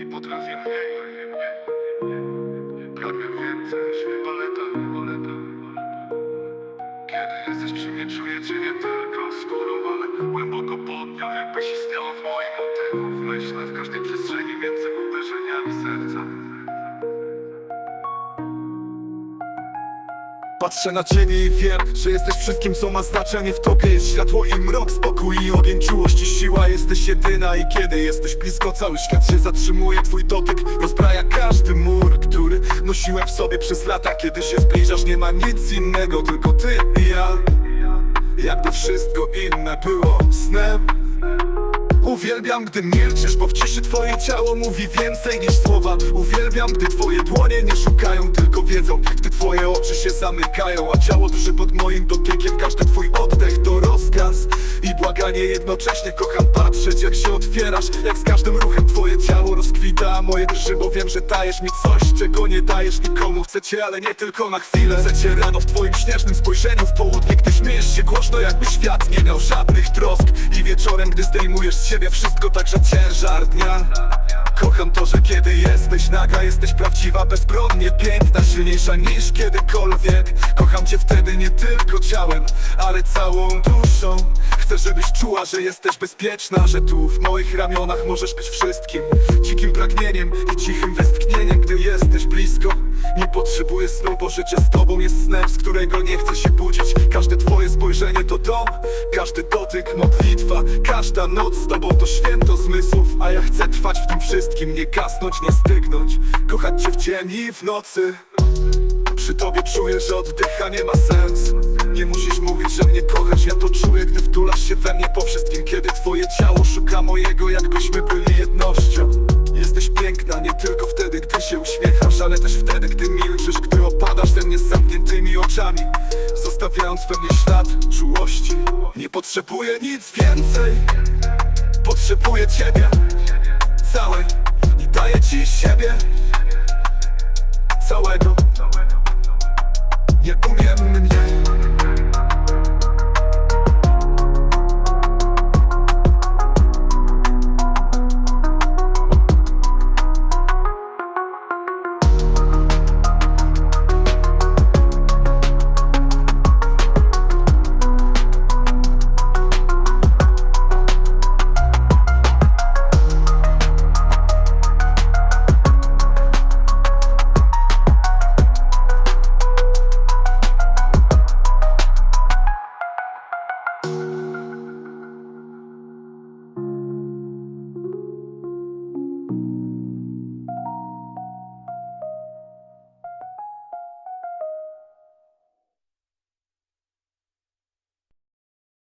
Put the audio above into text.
Nie potrafię. Mniej Pragnę więcej Paleta, paleta. Kiedy jesteś przy mnie czuję cię nie tylko skórą Ale głęboko pod nią jakbyś istniała w moim motywu Myślę w każdej przestrzeni między uderzeniami serca Patrzę na ciebie i wiem, że jesteś wszystkim co ma znaczenie. W tobie jest światło i mrok, spokój i ogień, czułość i siła Jesteś jedyna i kiedy jesteś blisko cały świat się zatrzymuje. Twój dotyk rozbraja każdy mur, który nosiłem w sobie przez lata. Kiedy się zbliżasz nie ma nic innego, tylko ty i ja. Jakby wszystko inne było snem Uwielbiam, gdy milczysz, bo w ciszy twoje ciało mówi więcej niż słowa. Uwielbiam, gdy twoje dłonie nie szukają, tylko wiedzą Gdy twoje oczy się zamykają, a ciało drży pod moim dotykiem Każdy twój oddech to rozkaz i błaganie jednocześnie. Kocham patrzeć, jak się otwierasz, jak z każdym ruchem twoje ciało rozkwita moje drży, bo wiem, że dajesz mi coś, czego nie dajesz nikomu. Chcę cię, ale nie tylko na chwilę. Chcę cię rano w twoim śnieżnym spojrzeniu w południe Gdy śmiejesz się głośno, jakby świat nie miał żadnych trosk wieczorem, gdy zdejmujesz z siebie wszystko, także ciężar dnia. Kocham to, że kiedy jesteś naga, jesteś prawdziwa, bezbronnie piękna Silniejsza niż kiedykolwiek. Kocham cię wtedy nie tylko ciałem, ale całą duszą Chcę, żebyś czuła, że jesteś bezpieczna Że tu w moich ramionach możesz być wszystkim. Dzikim pragnieniem i cichym westchnieniem, gdy jesteś blisko. Nie potrzebuję snu, bo życie z tobą jest snem, z którego nie chcę się budzić. Każde twoje spojrzenie to dom, każdy dotyk modlitwa Każda noc z tobą to święto zmysłów. A ja chcę trwać w tym wszystkim, nie gasnąć, nie stygnąć. Kochać cię w dzień i w nocy. Przy tobie czuję, że oddychanie ma sens wtulasz się we mnie po wszystkim Kiedy twoje ciało szuka mojego Jakbyśmy byli jednością. Jesteś piękna nie tylko wtedy, gdy się uśmiechasz Ale też wtedy, gdy milczysz Gdy opadasz ze mnie z zamkniętymi oczami. Zostawiając we mnie ślad czułości Nie potrzebuję nic więcej. Potrzebuję ciebie Całej I daję ci siebie